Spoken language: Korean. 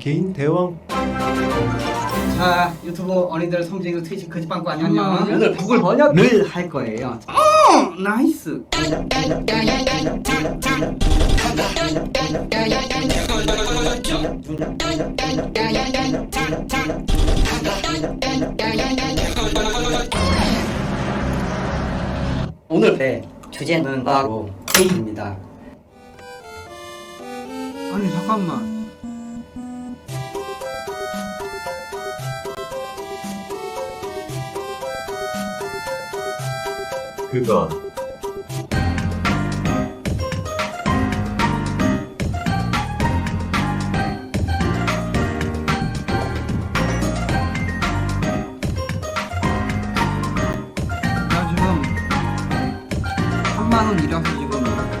개인 대왕. 자 유튜브 어린이들 성징을 트위치 거짓빵꾸 안녕 안녕. 오늘 구글 번역을 할 거예요. 어 나이스. 오늘 배 주제는 바로 게임입니다. 아니 잠깐만 그건 나 지금 3만원 일하고